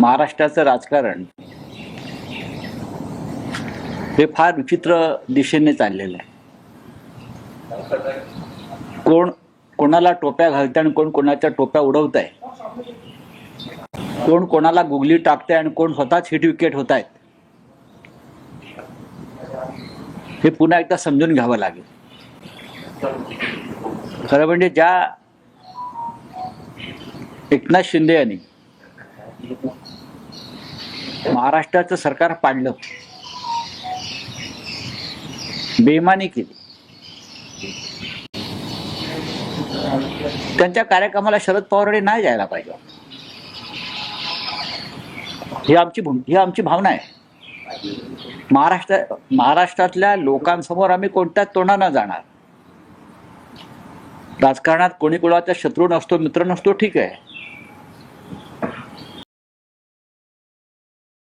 महाराष्ट्राचं राजकारण हे फार विचित्र दिशेने चाललेलं आहे. कोण कोणाला टोप्या घालते आणि कोण कोणाच्या टोप्या उडवत आहे कोण कोणाला गुगली टाकते आणि कोण स्वतःच हिट विकेट होत आहेत हे पुन्हा एकदा समजून घ्यावं लागेल. खरं म्हणजे ज्या एकनाथ शिंदे यांनी महाराष्ट्राचं सरकार पाडलं. बेमानी केली. त्यांच्या कार्यक्रमाला शरद पवारकडे नाही जायला पाहिजे. ही आमची ही आमची भावना आहे. महाराष्ट्र महाराष्ट्रातल्या लोकांसमोर आम्ही कोणत्याच तोंडानं जाणार? राजकारणात कोणी कोणाचा शत्रू नसतो मित्र नसतो ठीक आहे.